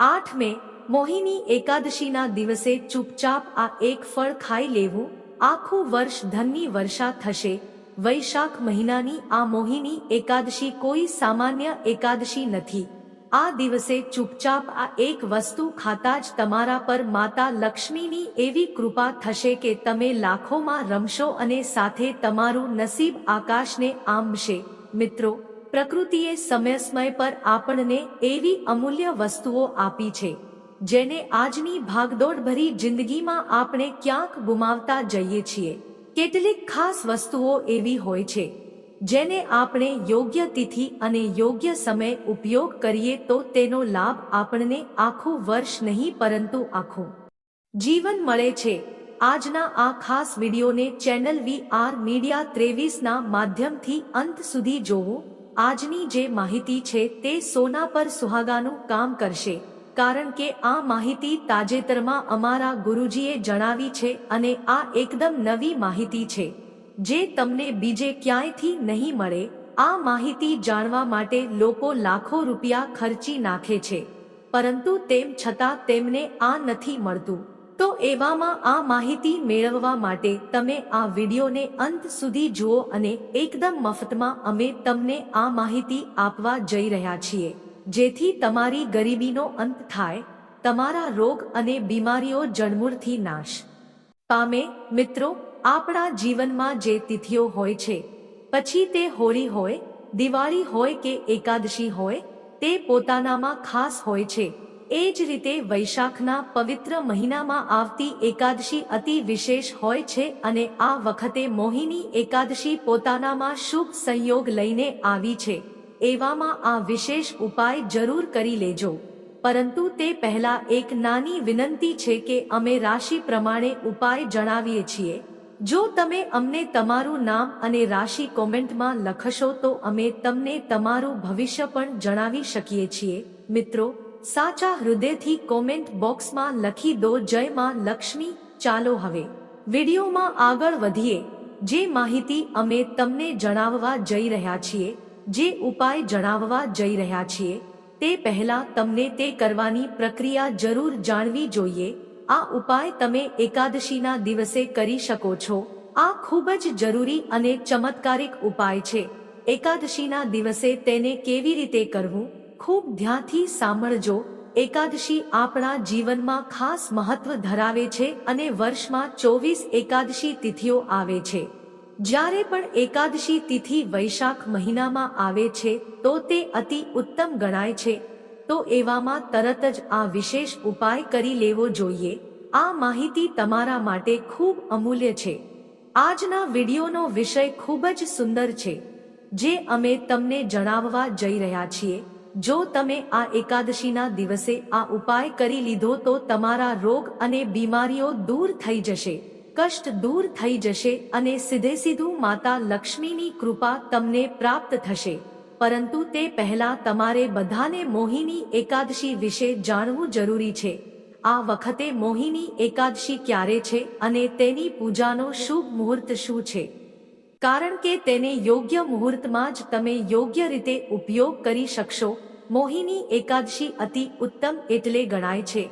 આઠ મે મોહિની એકાદશીના દિવસે ચૂપચાપ આ એક ફળ ખાઈ લેવું, આખું વર્ષ ધનની વર્ષા થશે. વૈશાખ મહિનાની આ મોહિની એકાદશી કોઈ સામાન્ય એકાદશી નથી. આ દિવસે ચૂપચાપ આ એક વસ્તુ ખાતા જ તમારા પર માતા લક્ષ્મીની એવી કૃપા થશે કે તમે લાખોમાં રમશો અને સાથે તમારું નસીબ આકાશને આંબશે. મિત્રો પ્રકૃતિએ સમય સમય પર આપણને એવી અમૂલ્ય વસ્તુઓ આપી છે, જેને આજની ભાગદોડ ભરી જિંદગીમાં આપણે ક્યાંક ગુમાવતા જઈએ છીએ. કેટલીક ખાસ વસ્તુઓ એવી હોય છે, જેને આપણે યોગ્ય તિથિ અને યોગ્ય સમય ઉપયોગ કરીએ તો તેનો લાભ આપણને આખું વર્ષ નહીં પરંતુ આખું જીવન મળે છે. આજના આ ખાસ વિડીયોને ચેનલ વી આર મીડિયા ત્રેવીસના માધ્યમથી અંત સુધી જોવું. આજની જે માહિતી છે તે સોના પર સુહાગાનું કામ કરશે, કારણ કે આ માહિતી તાજેતરમાં અમારા ગુરુજીએ જણાવી છે અને આ એકદમ નવી માહિતી છે. જે તમને બીજે ક્યાંયથી નહીં મળે, આ માહિતી જાણવા માટે લોકો લાખો રૂપિયા ખર્ચી નાખે છે. પરંતુ તેમ છતાં તેમને આ નથી મળતું. તો એવામાં આ માહિતી મેળવવા માટે તમે આ વિડીયોને અંત સુધી જુઓ અને એકદમ મફતમાં અમે તમને આ માહિતી આપવા જઈ રહ્યા છીએ. જેથી તમારી ગરીબીનો અંત થાય, તમારા રોગ અને બીમારીઓ જળમૂળથી નાશ. પામે મિત્રો, આપણા જીવનમાં જે તિથિઓ હોય છે, પછી તે હોળી હોય, દિવાળી હોય કે એકાદશી હોય, તે પોતાનામાં ખાસ હોય છે. એ જ રીતે વૈશાખના પવિત્ર મહિનામાં આવતી એકાદશી અતિ વિશેષ હોય છે અને આ વખતે મોહિની એકાદશી પોતાનામાં શુભ સંયોગ લઈને આવી છે. એવામાં આ વિશેષ ઉપાય જરૂર કરી લેજો. પરંતુ તે પહેલા એક નાની વિનંતી છે કે અમે રાશિ પ્રમાણે ઉપાય જણાવીએ છીએ. જો તમે અમને તમારું નામ અને રાશિ કોમેન્ટમાં લખશો તો અમે તમને તમારું ભવિષ્ય પણ જણાવી શકીએ છીએ. મિત્રો સાચા હૃદયથી કોમેન્ટ બોક્સમાં લખી દો જય માં લક્ષ્મી, ચાલો હવે વિડીયોમાં આગળ વધીએ. જે માહિતી અમે તમને જણાવવા જઈ રહ્યા છીએ, જે ઉપાય જણાવવા જઈ રહ્યા છીએ, તે પહેલા તમને તે કરવાની પ્રક્રિયા જરૂર જાણવી જોઈએ. આ ઉપાય તમે એકાદશીના દિવસે કરી શકો છો. આ ખૂબ જ જરૂરી અને ચમત્કારિક ઉપાય છે. એકાદશીના દિવસે તેને કેવી રીતે કરવું? ખૂબ ધ્યાનથી સાંભળજો. એકાદશી આપણા જીવનમાં ખાસ મહત્વ ધરાવે છે અને વર્ષમાં ચોવીસ એકાદશી તિથિઓ આવે છે. જ્યારે પણ એકાદશી તિથિ વૈશાખ મહિનામાં આવે છે, તો તે અતિ ઉત્તમ ગણાય છે. તો એવામાં તરત જ આ વિશેષ ઉપાય કરી લેવો જોઈએ. આ માહિતી તમારા માટે ખૂબ અમૂલ્ય છે. આજના વિડીયોનો વિષય ખૂબ જ સુંદર છે, જે અમે તમને જણાવવા જઈ રહ્યા છીએ. જો તમે આ એકાદશીના દિવસે આ ઉપાય કરી લીધો તો તમારા રોગ અને બીમારીઓ દૂર થઈ જશે, કષ્ટ દૂર થઈ જશે અને સીધે સીધું માતા લક્ષ્મીની કૃપા તમને પ્રાપ્ત થશે. પરંતુ તે પહેલા તમારે બધાને મોહિની એકાદશી વિશે જાણવું જરૂરી છે. આ વખતે મોહિની એકાદશી ક્યારે છે અને તેની પૂજાનો શુભ મુહૂર્ત શું છે? કારણ કે તેને યોગ્ય મુહૂર્તમાં જ તમે યોગ્ય રીતે ઉપયોગ કરી શકશો, મોહિની એકાદશી અતિ ઉત્તમ એટલે ગણાય છે.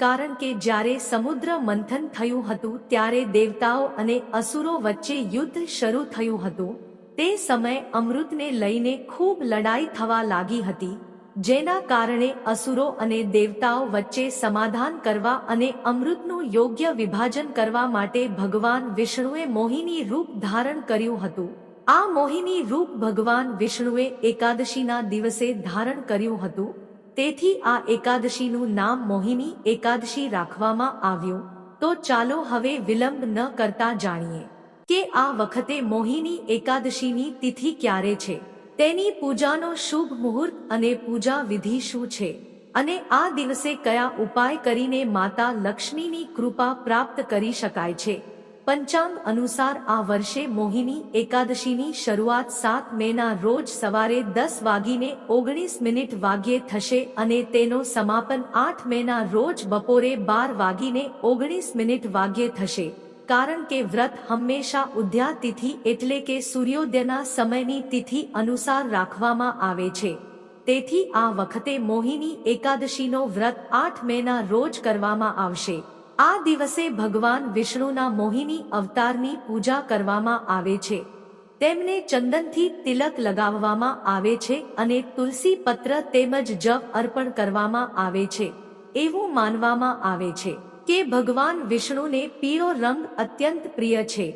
કારણ કે જ્યારે સમુદ્ર મંથન થયું હતું ત્યારે દેવતાઓ અને અસુરો વચ્ચે યુદ્ધ શરૂ થયું હતું, તે સમયે અમૃતને લઈને ખૂબ લડાઈ થવા લાગી હતી. જેના કારણે અસુરો અને દેવતાઓ વચ્ચે સમાધાન કરવા અને અમૃતનું યોગ્ય વિભાજન કરવા માટે ભગવાન વિષ્ણુએ મોહિની રૂપ ધારણ કર્યું હતું. આ મોહિની રૂપ ભગવાન વિષ્ણુએ એકાદશીના દિવસે ધારણ કર્યું હતું. તેથી આ એકાદશીનું નામ મોહિની એકાદશી રાખવામાં આવ્યું. તો ચાલો હવે વિલંબ ન કરતા જાણીએ કે આ વખતે મોહિની એકાદશીની તિથિ ક્યારે છે? તેની પૂજાનો શુભ મુહૂર્ત અને પૂજા વિધિ શું છે? અને આ દિવસે કયા ઉપાય કરીને માતા લક્ષ્મીની કૃપા પ્રાપ્ત કરી શકાય છે? પંચાંગ અનુસાર આ વર્ષે મોહિની એકાદશીની શરૂઆત સાત મેના રોજ સવારે દસ વાગીને ઓગણીસ મિનિટ વાગ્યે થશે અને તેનો સમાપન આઠ મેના રોજ બપોરે બાર વાગીને ઓગણીસ મિનિટ વાગ્યે થશે. કારણ કે વ્રત હંમેશા ઉદ્યા તિથિ એટલે કે સૂર્યોદયના સમયની તિથિ અનુસાર રાખવામાં આવે છે. તેથી આ વખતે મોહિની એકાદશીનો વ્રત આઠ મેના રોજ કરવામાં આવશે. આ દિવસે ભગવાન વિષ્ણુના મોહિની અવતારની પૂજા કરવામાં આવે છે. તેમને ચંદનથી તિલક લગાવવામાં આવે છે અને તુલસી પત્ર તેમજ જપ અર્પણ કરવામાં આવે છે. એવું માનવામાં આવે છે. કે ભગવાન વિષ્ણુને પીળો રંગ અત્યંત પ્રિય છે.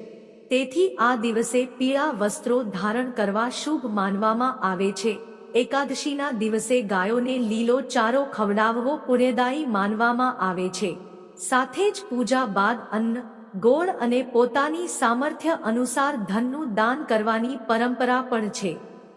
તેથી આ દિવસે પીળા વસ્ત્રો ધારણ કરવા શુભ માનવામાં આવે છે. એકાદશીના દિવસે ગાયોને લીલો ચારો ખવડાવવો પુણ્યદાયી માનવામાં આવે છે. સાથે જ પૂજા બાદ અન્ન, ગોળ અને પોતાની સામર્થ્ય અનુસાર ધનનું દાન કરવાની પરંપરા પણ છે,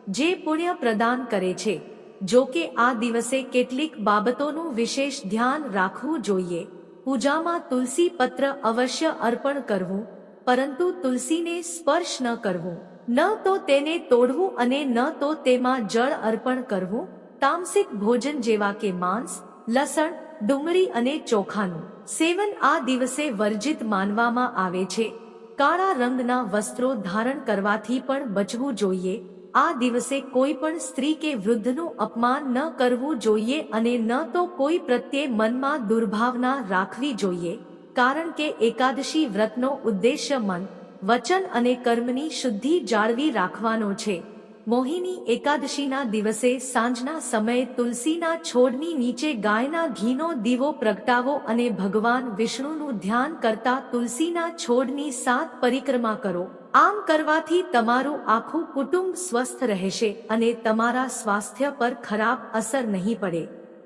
જે પુણ્ય પ્રદાન કરે છે. જો કે આ દિવસે કેટલીક બાબતોનું વિશેષ ધ્યાન રાખવું જોઈએ. પૂજામાં તુલસી પત્ર અવશ્ય અર્પણ કરવું, પરંતુ તુલસીને સ્પર્શ ન કરવું. ન તો તેને તોડવું અને ન તો તેમાં જળ અર્પણ કરવું, તામસિક ભોજન જેવા કે માંસ, લસણ, ડુંગળી અને ચોખાનું. સેવન આ દિવસે વર્જિત માનવામાં આવે છે. કાળા રંગના વસ્ત્રો ધારણ કરવાથી પણ બચવું જોઈએ આ દિવસે કોઈ પણ સ્ત્રી કે વૃદ્ધનું અપમાન ન કરવું જોઈએ અને ન તો કોઈ પ્રત્યે મનમાં દુર્ભાવના રાખવી જોઈએ, કારણ કે એકાદશી વ્રતનો ઉદ્દેશ્ય મન, વચન અને કર્મની શુદ્ધિ જાળવી રાખવાનો છે. મોહિની એકાદશીના દિવસે સાંજના સમયે તુલસીના છોડની નીચે ગાયના ઘીનો દીવો પ્રગટાવો અને ભગવાન વિષ્ણુનું ધ્યાન કરતા તુલસીના છોડની સાત પરિક્રમા કરો. આમ કરવાથી તમારું આખું કુટુંબ સ્વસ્થ રહેશે અને તમારા સ્વાસ્થ્ય પર ખરાબ અસર નહીં પડે.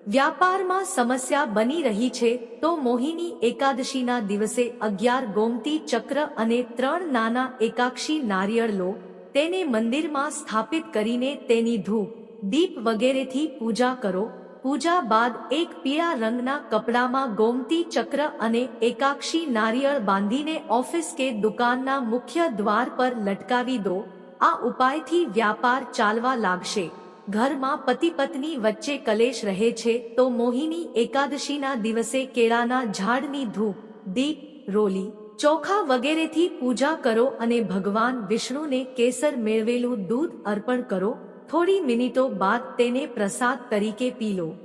વ્યાપારમાં સમસ્યા બની રહી છે તો મોહિની એકાદશીના દિવસે અગિયાર ગોમતી ચક્ર અને ત્રણ નાના એકાક્ષી નારિયેળ લો. તેને મંદિરમાં સ્થાપિત કરીને તેની ધૂપ, દીપ વગેરેથી પૂજા કરો. પૂજા બાદ એક પીળા રંગના કપડામાં ગોમતી ચક્ર અને એકાક્ષી નારિયેળ બાંધીને ઓફિસ કે દુકાનના મુખ્ય દ્વાર પર લટકાવી દો. આ ઉપાયથી વ્યાપાર ચાલવા લાગશે. ઘરમાં પતિ પત્ની વચ્ચે કલેશ રહે છે તો મોહિની એકાદશીના દિવસે કેળાના ઝાડની ધૂપ, દીપ, રોલી ચોખા વગેરેથી પૂજા કરો અને ભગવાન વિષ્ણુને કેસર મેળવેલું દૂધ અર્પણ કરો. થોડી મિનિટો બાદ તેને પ્રસાદ તરીકે પી લો.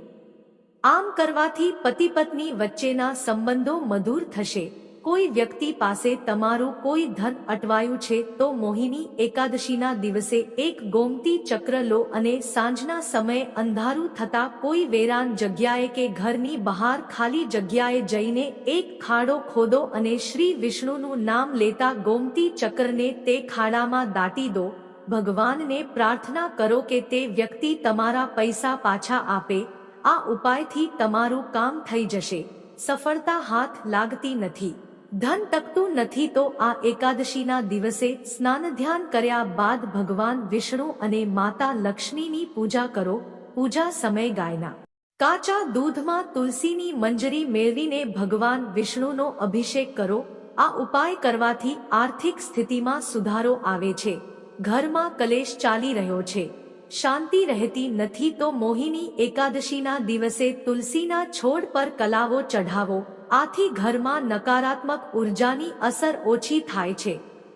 આમ કરવાથી પતિ પત્ની વચ્ચેના સંબંધો મધુર થશે. કોઈ વ્યક્તિ પાસે તમારું કોઈ ધન અટવાયું છે તો મોહિની એકાદશીના દિવસે એક ગોમતી ચક્ર લો અને સાંજના સમયે અંધારું થતા કોઈ વેરાન જગ્યાએ કે ઘરની બહાર ખાલી જગ્યાએ જઈને એક ખાડો ખોદો અને શ્રી વિષ્ણુનું નામ લેતા ગોમતી ચક્રને તે ખાડામાં દાટી દો. ભગવાનને પ્રાર્થના કરો કે તે વ્યક્તિ તમારા પૈસા પાછા આપે. આ ઉપાયથી તમારું કામ થઈ જશે. સફળતા હાથ લાગતી નથી. ધન ટકતું નથી તો આ એકાદશીના દિવસે સ્નાન ધ્યાન કર્યા બાદ ભગવાન વિષ્ણુ અને માતા લક્ષ્મીની પૂજા કરો, પૂજા સમય ગાયના કાચા દૂધમાં તુલસીની મંજરી મેળવીને ભગવાન વિષ્ણુનો અભિષેક કરો, આ ઉપાય કરવાથી આર્થિક સ્થિતિમાં સુધારો આવે છે. ઘરમાં કલેશ ચાલી રહ્યો છે. શાંતિ રહેતી નથી તો મોહિની એકાદશીના દિવસે તુલસીના છોડ પર કલાવો ચઢાવો. આથી ઘરમાં નકારાત્મક ઉર્જાની અસર ઓછી થાય છે.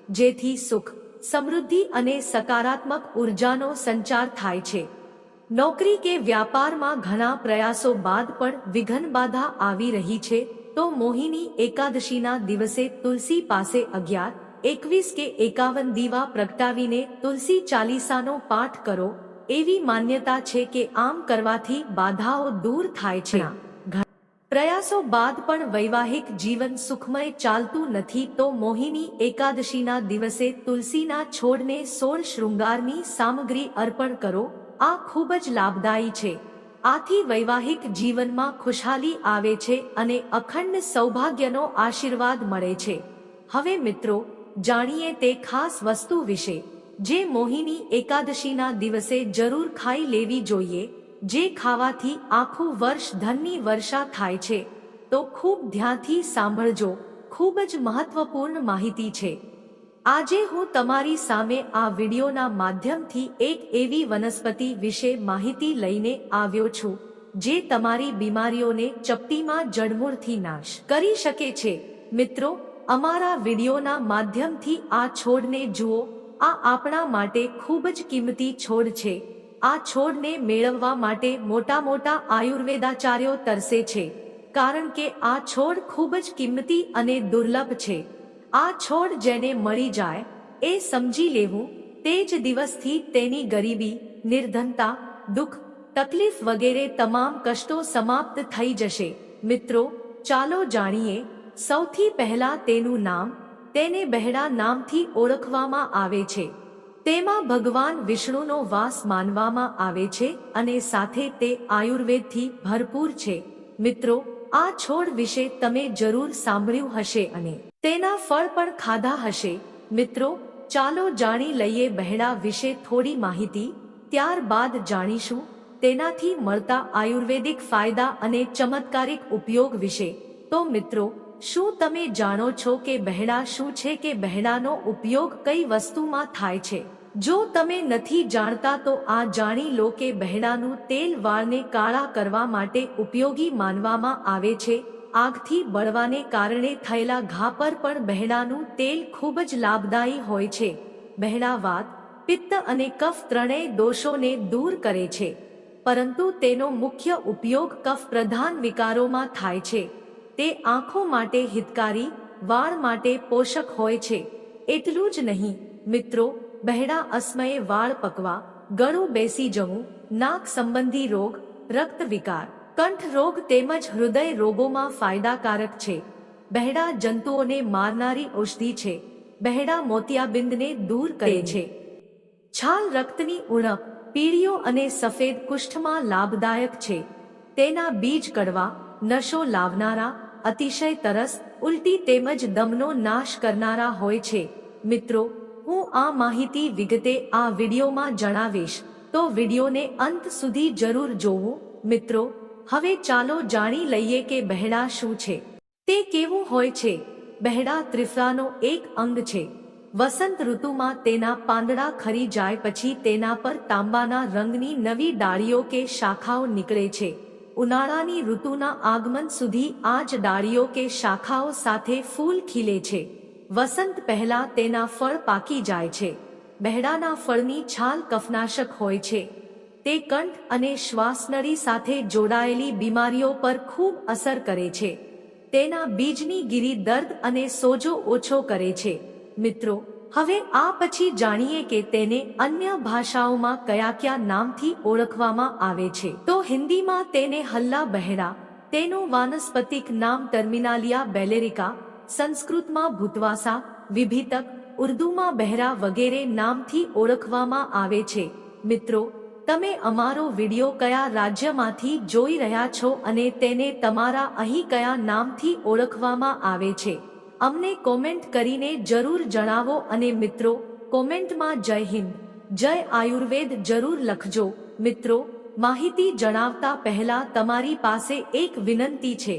જેથી સુખ, સમૃદ્ધિ અને સકારાત્મક ઉર્જાનો સંચાર થાય છે. નોકરી કે વ્યાપારમાં ઘણા પ્રયાસો બાદ પણ વિઘન બાધા આવી રહી છે, તો મોહિની એકાદશીના દિવસે તુલસી પાસે અગિયાર એકવીસ કે એકાવન દીવા પ્રગટાવીને તુલસી ચાલીસાનો પાઠ કરો, એવી માન્યતા છે કે આમ કરવાથી બાધાઓ દૂર થાય છે. પ્રયાસો બાદ પણ વૈવાહિક જીવન સુખમય ચાલતું નથી તો મોહિની એકાદશીના દિવસે તુલસીના છોડને સોળ શૃંગારની સામગ્રી અર્પણ કરો, આ ખૂબ જ લાભદાયી છે. આથી વૈવાહિક જીવનમાં ખુશહાલી આવે છે અને અખંડ સૌભાગ્યનો આશીર્વાદ મળે છે. હવે મિત્રો જાણીએ તે ખાસ વસ્તુ વિશે, જે મોહિની એકાદશીના દિવસે જરૂર ખાઈ લેવી જોઈએ, જે ખાવાથી આખું વર્ષ ધનની વર્ષા થાય છે. તો ખૂબ ધ્યાનથી સાંભળજો, ખૂબ જ મહત્વપૂર્ણ માહિતી છે. આજે હું તમારી સામે આ વિડીયોના માધ્યમથી એક એવી વનસ્પતિ વિશે માહિતી લઈને આવ્યો છું, જે તમારી બીમારીઓને ચપટીમાં જડમૂળથી નાશ કરી શકે છે. મિત્રો અમારા વિડીયોના માધ્યમથી આ છોડને જુઓ. આ આપણા માટે ખૂબ જ કિંમતી છોડ છે. આ છોડને મેળવવા માટે મોટા મોટા આયુર્વેદાચાર્યો તરસે છે. કારણ કે આ છોડ ખૂબ જ કિંમતી અને દુર્લભ છે. આ છોડ જેને મળી જાય, એ સમજી લેવું, તે જ દિવસથી તેની ગરીબી, નિર્ધનતા, દુઃખ, તકલીફ વગેરે તમામ કષ્ટો સમાપ્ત થઈ જશે. મિત્રો, ચાલો જાણીએ સૌથી પહેલા તેનું નામ તેને બહેડા નામથી ઓળખવામાં આવે છે. તેમાં ભગવાન વિષ્ણુનો વાસ માનવામાં આવે છે અને સાથે તે આયુર્વેદથી ભરપૂર છે. મિત્રો, આ છોડ વિશે તમે જરૂર સાંભળ્યું હશે અને તેના ફળ પણ ખાધા હશે. મિત્રો, ચાલો જાણી લઈએ બહેડા વિશે થોડી માહિતી, ત્યારબાદ જાણીશું તેનાથી મળતા આયુર્વેદિક ફાયદા અને ચમત્કારિક ઉપયોગ વિશે. તો મિત્રો શું તમે જાણો છો કે બહેણા શું છે કે બહેણાનો ઉપયોગ કઈ વસ્તુમાં થાય છે? જો તમે નથી જાણતા તો આ જાણી લો કે બહેણાનું તેલ વાળને કાળા કરવા માટે ઉપયોગી માનવામાં આવે છે. આગથી બળવાને કારણે થયેલા ઘા પર પણ બહેણાનું તેલ ખૂબ જ લાભદાયી હોય છે. બહેણા વાત, પિત્ત અને કફ ત્રણેય દોષોને દૂર કરે છે. પરંતુ તેનો મુખ્ય ઉપયોગ કફ પ્રધાન વિકારોમાં થાય છે. તે આંખો માટે હિતકારી, વાળ માટે પોષક હોય છે. એટલું જ નહીં, મિત્રો, બહેડા અસ્મયે વાળ પકવા, ગળું બેસી જવું, નાક સંબંધી રોગ, રક્ત વિકાર, કંઠ રોગ તેમજ હૃદય રોગોમાં ફાયદાકારક છે. બહેડા જંતુઓને મારનારી ઔષધિ છે. બહેડા મોતિયાબિંદને દૂર કરે છે. છાલ રક્તની ઉણપ, પીળીઓ અને સફેદ કુષ્ઠમાં લાભદાયક છે. તેના બીજ કડવા, નશો લાવનારા અતિશય તરસ, ઉલટી તેમજ દમનો નાશ કરનારા હોય છે. મિત્રો, હું આ માહિતી વિગતે આ વિડીયોમાં જણાવીશ, તો વિડીયોને અંત સુધી જરૂર જોવું. મિત્રો, હવે ચાલો જાણી લઈએ કે બહેડા શું છે. તે કેવું હોય છે? બહેડા ત્રિફળાનો એક અંગ છે. વસંત ઋતુમાં તેના પાંદડા ખરી જાય પછી તેના પર તાંબાના રંગની નવી ડાળીઓ કે શાખાઓ નીકળે છે. ઉનાળાની ઋતુના આગમન સુધી આ જ ડાળીઓ કે શાખાઓ સાથે ફૂલ ખીલે છે. વસંત પહેલા તેના ફળ પાકી જાય છે. બહેડાના ફળની છાલ કફનાશક હોય છે. તે કંઠ અને શ્વાસનળી સાથે જોડાયેલી બીમારીઓ પર ખૂબ અસર કરે છે. તેના બીજની ગીરી દર્દ અને સોજો ઓછો કરે છે. મિત્રો હવે આ પછી જાણીએ કે તેને અન્ય ભાષાઓમાં કયા કયા નામથી ઓળખવામાં આવે છે. તો હિન્દીમાં તેને હલ્લા બહેરા તેનું વાનસ્પતિક નામ ટર્મિનાલિયા બેલેરિકા, સંસ્કૃતમાં ભૂતવાસા, વિભીતક, ઉર્દુમાં બહેરા વગેરે નામથી ઓળખવામાં આવે છે. મિત્રો, તમે અમારો વિડિયો કયા રાજ્યમાંથી જોઈ રહ્યા છો અને તેને તમારા અહીં કયા નામથી ઓળખવામાં આવે છે? અમને કોમેન્ટ કરીને જરૂર જણાવો અને મિત્રો, કોમેન્ટમાં જય હિન્દ. જય આયુર્વેદ જરૂર લખજો. મિત્રો, માહિતી જણાવતા પહેલા તમારી પાસે એક વિનંતી છે.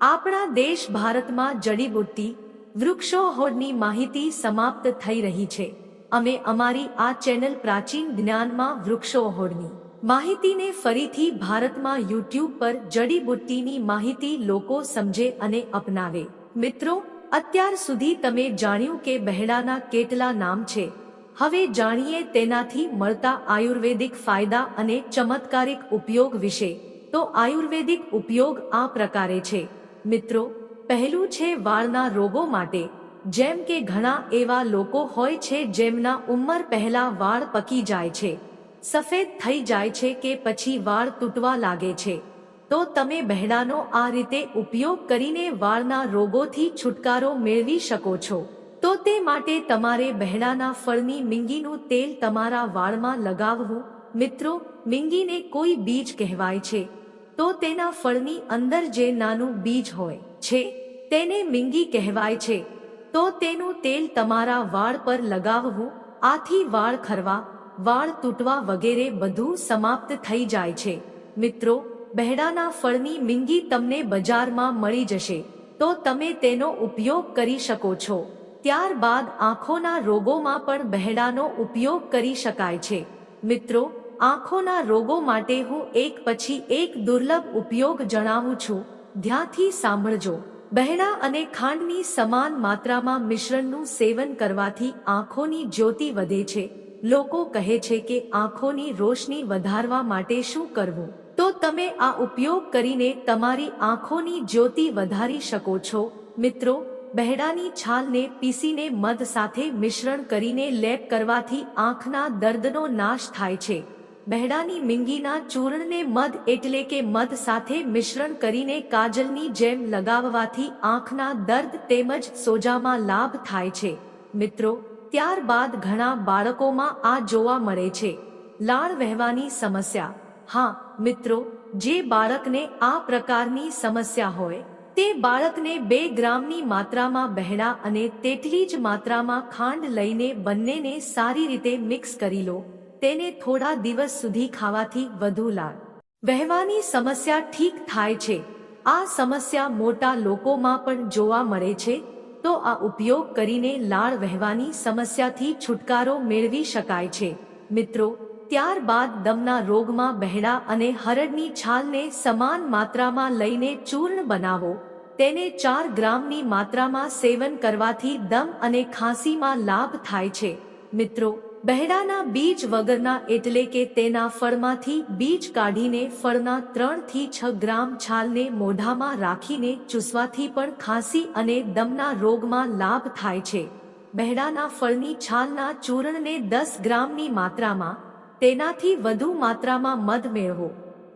આપણા દેશ ભારતમાં જડીબુટ્ટી વૃક્ષો હોડની માહિતી સમાપ્ત થઈ રહી છે. અમે અમારી આ ચેનલ પ્રાચીન જ્ઞાનમાં વૃક્ષો હોડની માહિતીને ફરીથી ભારતમાં યુટ્યુબ પર જડીબુટ્ટીની માહિતી લોકો સમજે અને અપનાવે. મિત્રો અત્યાર સુધી તમે જાણ્યું કે બહેડાના કેટલા નામ છે. હવે જાણીએ તેનાથી મળતા આયુર્વેદિક ફાયદા અને ચમત્કારિક ઉપયોગ વિશે. તો આયુર્વેદિક ઉપયોગ આ પ્રકારે છે. મિત્રો, પહેલું છે વાળના રોગો માટે. જેમ કે ઘણા એવા લોકો હોય છે જેમના ઉંમર પહેલા વાળ પકી જાય છે. સફેદ થઈ જાય છે કે પછી વાળ તૂટવા લાગે છે. તો તમે બહેડાનો આ રીતે ઉપયોગ કરીને વાળના રોગોથી છુટકારો મેળવી શકો છો. તો તે માટે તમારે બહેડાના ફળની મીંગીનું તેલ તમારા વાળમાં લગાવવું. મિત્રો, મીંગીને કોઈ બીજ કહેવાય છે. તો તેના ફળની અંદર જે નાનું બીજ હોય છે, તેને મીંગી કહેવાય છે. તો તેનું તેલ તમારા વાળ પર લગાવવું, આથી વાળ ખરવા, વાળ તૂટવા વગેરે બધું સમાપ્ત થઈ જાય છે. મિત્રો બહેડાના ફળની મીંગી તમને બજારમાં મળી જશે. તો તમે તેનો ઉપયોગ કરી શકો છો. ત્યારબાદ આંખોના રોગોમાં પણ બહેડાનો ઉપયોગ કરી શકાય છે. મિત્રો, આંખોના રોગો માટે હું એક પછી એક દુર્લભ ઉપયોગ જણાવું છું. ધ્યાનથી સાંભળજો. બહેડા અને ખાંડની સમાન માત્રામાં મિશ્રણનું સેવન કરવાથી આંખોની જ્યોતિ વધે છે. લોકો કહે છે કે આંખોની રોશની વધારવા માટે શું કરવું? તો તમે આ ઉપયોગ કરીને તમારી આંખોની જ્યોતિ વધારી શકો છો. મિત્રો, બહેડાની છાલને પીસીને મધ સાથે મિશ્રણ કરીને લેપ કરવાથી આંખના દર્દનો નાશ થાય છે. બહેડાની મીંગીના ચૂર્ણને મધ એટલે કે મધ સાથે મિશ્રણ કરીને કાજલની જેમ લગાવવાથી આંખના દર્દ તેમજ સોજામાં લાભ થાય છે. મિત્રો, ત્યારબાદ ઘણા બાળકોમાં આ જોવા મળે છે. લાળ વહેવાની સમસ્યા. હા મિત્રો, જે બાળકને આ પ્રકારની સમસ્યા હોય, તે બાળકને બે ગ્રામની માત્રામાં બહેણા અને તેટલી જ માત્રામાં ખાંડ લઈને બંનેને સારી રીતે મિક્સ કરી લો, તેને થોડા દિવસ સુધી ખાવાથી વધુ લાળ વહેવાની સમસ્યા ઠીક થાય છે. આ સમસ્યા મોટા લોકોમાં પણ જોવા મળે છે, તો આ ઉપયોગ કરીને લાળ વહેવાની સમસ્યાથી છુટકારો મેળવી શકાય છે. મિત્રો ત્યારબાદ દમના રોગમાં બહેડા અને હરડની છાલને સમાન માત્રામાં લઈને ચૂર્ણ બનાવો. તેને ચાર ગ્રામની માત્રામાં સેવન કરવાથી દમ અને ખાંસીમાં લાભ થાય છે. મિત્રો, બહેડાના બીજ વગરના એટલે કે તેના ફળમાંથી બીજ કાઢીને ફળના ત્રણથી છ ગ્રામ છાલને મોઢામાં રાખીને ચૂસવાથી પણ ખાંસી અને દમના રોગમાં લાભ થાય છે. બહેડાના ફળની છાલના ચૂર્ણને દસ ગ્રામની માત્રામાં તેનાથી વધુ માત્રામાં મધ મેળવો.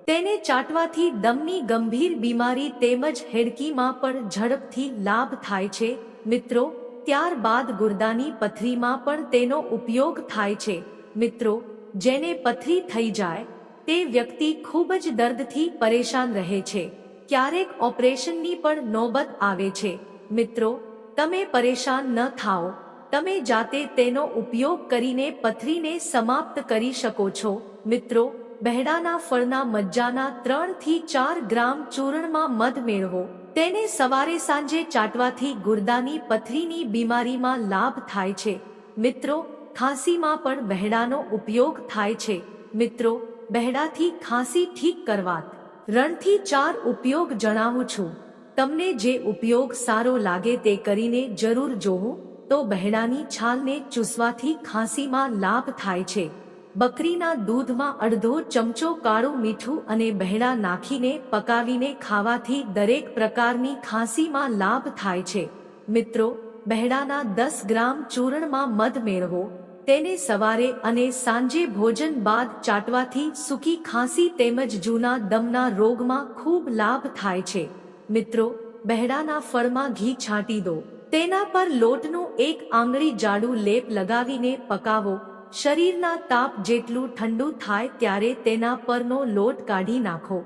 તેને ચાટવાથી દમની ગંભીર બીમારી તેમજ હેડકીમાં પણ ઝડપથી લાભ થાય છે. મિત્રો, ત્યારબાદ ગુર્દાની પથરીમાં પણ તેનો ઉપયોગ થાય છે. મિત્રો, જેને પથરી થઈ જાય, તે વ્યક્તિ ખૂબ જ દર્દથી પરેશાન રહે છે. ક્યારેક ઓપરેશનની પણ નોબત આવે છે. મિત્રો, તમે પરેશાન ન થાઓ. તમે જાતે તેનો ઉપયોગ કરીને પથરીને સમાપ્ત કરી શકો છો. મિત્રો, બહેડાના ફળના મજ્જાના ત્રણથી ચાર ગ્રામ ચૂર્ણમાં મધ મેળવો. તેને સવારે સાંજે ચાટવાથી ગુર્દાની પથરીની બીમારીમાં લાભ થાય છે. મિત્રો, ખાંસીમાં પણ બહેડાનો ઉપયોગ થાય છે. મિત્રો, બહેડાથી ખાંસી ઠીક કરવાત. રણથી ચાર ઉપયોગ જણાવું છું. તમને જે ઉપયોગ સારો લાગે તે કરીને જરૂર જોવું. તો બહેણાની છાલને ચૂસવાથી ખાંસીમાં લાભ થાય છે. બકરીના દૂધમાં અડધો ચમચો કાળું મીઠું અને બહેણા નાખીને પકાવીને ખાવાથી દરેક પ્રકારની ખાંસીમાં લાભ થાય છે. મિત્રો, બહેણાના દસ ગ્રામ ચૂરણમાં મધ મેળવો. તેને સવારે અને સાંજે ભોજન બાદ ચાટવાથી સૂકી ખાંસી તેમજ જૂના દમના રોગમાં ખૂબ લાભ થાય છે. મિત્રો બહેડાના ફળમાં ઘી છાંટી દો. તેના પર લોટનું એક આંગળી જાડું લેપ લગાવીને પકાવો. શરીરના તાપ જેટલું ઠંડુ થાય ત્યારે તેના પરનો લોટ કાઢી નાખો.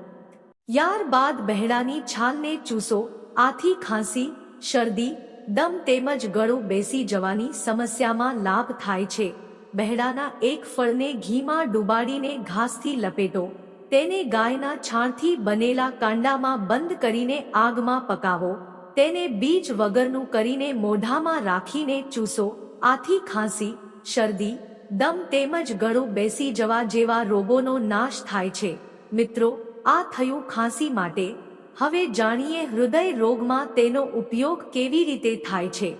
યાર બાદ બહેડાની છાલને ચૂસો. આથી ખાંસી, શરદી, દમ તેમજ ગળું બેસી જવાની સમસ્યામાં લાભ થાય છે. બહેડાના એક ફળને ઘીમાં ડુબાડીને ઘાસથી લપેટો. તેને ગાયના છાણથી બનેલા કાંડામાં બંધ કરીને આગમાં પકાવો. તેને બીજ વગરનું કરીને મોઢામાં રાખીને ચૂસો, આથી ખાંસી, શરદી, દમ તેમજ ગળું બેસી જવા જેવા રોગોનો નાશ થાય છે. મિત્રો, આ થયું ખાંસી માટે. હવે જાણીએ હૃદય રોગમાં તેનો ઉપયોગ કેવી રીતે થાય છે.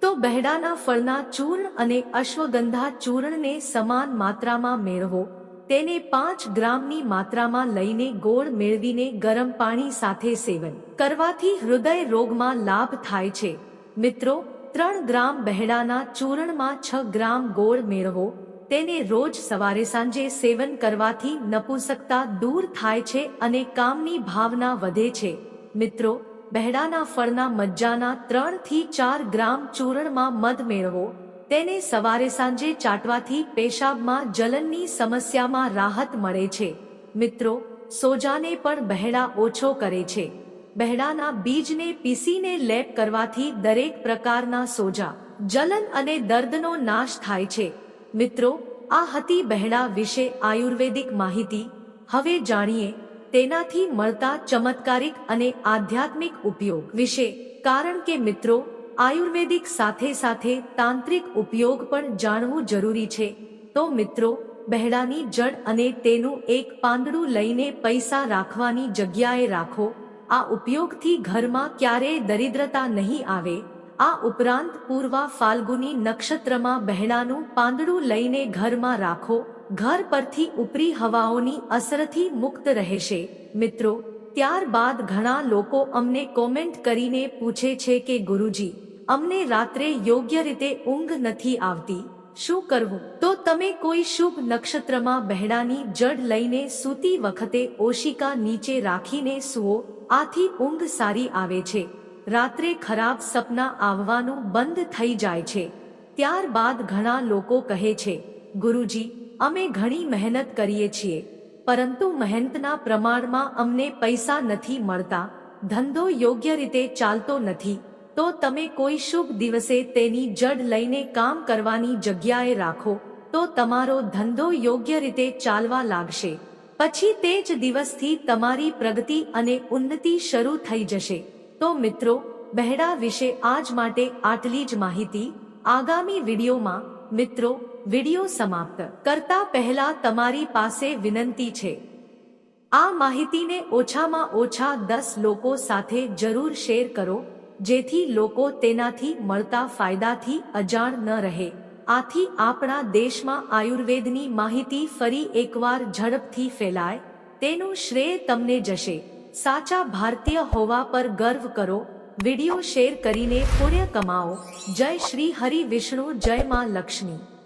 તો બહેડાના ફળના ચૂર્ણ અને અશ્વગંધા ચૂર્ણને સમાન માત્રામાં મેળવો. તેને પાંચ ગ્રામની માત્રામાં લઈને ગોળ મેળવીને ગરમ પાણી સાથે સેવન કરવાથી હૃદય રોગમાં લાભ થાય છે. મિત્રો, ત્રણ ગ્રામ બહેડાના ચૂરણમાં છ ગ્રામ ગોળ મેળવો. તેને રોજ સવારે સાંજે સેવન કરવાથી નપુંસકતા દૂર થાય છે અને કામની ભાવના વધે છે. મિત્રો બહેડાના ફળના મજ્જાના ત્રણથી ચાર ગ્રામ ચૂરણમાં મધ મેળવો. તેને સવારે સાંજે ચાટવાથી પેશાબમાં જલનની સમસ્યામાં રાહત મળે છે. મિત્રો, સોજાને પણ બહેડા ઓછો કરે છે. બહેડાના બીજને પીસીને લેપ કરવાથી દરેક પ્રકારના સોજા, જલન અને દર્દનો નાશ થાય છે. મિત્રો, આ હતી બહેડા વિશે આયુર્વેદિક માહિતી. હવે જાણીએ, તેનાથી મળતા ચમત્કારિક અને આધ્યાત્મિક ઉપયોગ વિશે. કારણ કે મિત્રો આયુર્વેદિક સાથે સાથે તાંત્રિક ઉપયોગ પણ જાણવું જરૂરી છે. તો મિત્રો, બહેડાની જડ અને તેનું એક પાંદડું લઈને પૈસા રાખવાની જગ્યાએ રાખો. આ ઉપયોગથી ઘરમાં ક્યારેય દરિદ્રતા નહીં આવે. આ ઉપરાંત પૂર્વા ફાલ્ગુની નક્ષત્રમાં બહેણાનું પાંદડું લઈને ઘરમાં રાખો. ઘર પરથી ઉપરી હવાઓની અસરથી મુક્ત રહેશે. મિત્રો, ત્યારબાદ ઘણા લોકો અમને કોમેન્ટ કરીને પૂછે છે કે ગુરુજી અમને રાત્રે યોગ્ય રીતે ઊંઘ નથી આવતી. શું કરવું? તો તમે કોઈ શુભ નક્ષત્રમાં બહેડાની જડ લઈને સૂતી વખતે ઓશિકા નીચે રાખીને સુવો. આથી ઊંઘ સારી આવે છે. રાત્રે ખરાબ સપના આવવાનું બંધ થઈ જાય છે. ત્યારબાદ ઘણા લોકો કહે છે, ગુરુજી, અમે ઘણી મહેનત કરીએ છીએ, પરંતુ મહેનતના પ્રમાણમાં અમને પૈસા નથી મળતા. ધંધો યોગ્ય રીતે ચાલતો નથી. તો તમે કોઈ શુભ દિવસે તેની જડ લઈને કામ કરવાની જગ્યાએ રાખો, તો તમારો ધંધો યોગ્ય રીતે ચાલવા લાગશે. પછી તે જ દિવસથી તમારી પ્રગતિ અને ઉન્નતિ શરૂ થઈ જશે. તો મિત્રો, બહેડા વિશે આજ માટે આટલી જ માહિતી. આગામી વિડીયોમાં, મિત્રો, વીડિયો સમાપ્ત કરતા પહેલા તમારી પાસે વિનંતી છે. આ માહિતીને ઓછામાં ઓછા દસ લોકો સાથે જરૂર શેર કરો. જેથી લોકો તેનાથી મળતા ફાયદાથી અજાણ ન રહે. આથી આપણા દેશમાં આયુર્વેદની માહિતી ફરી એકવાર ઝડપથી ફેલાય. તેનું શ્રેય તમને જશે. સાચા ભારતીય હોવા પર ગર્વ કરો. વિડિયો શેર કરીને પુણ્ય કમાઓ. જય શ્રી હરિ વિષ્ણુ, જય માં લક્ષ્મી.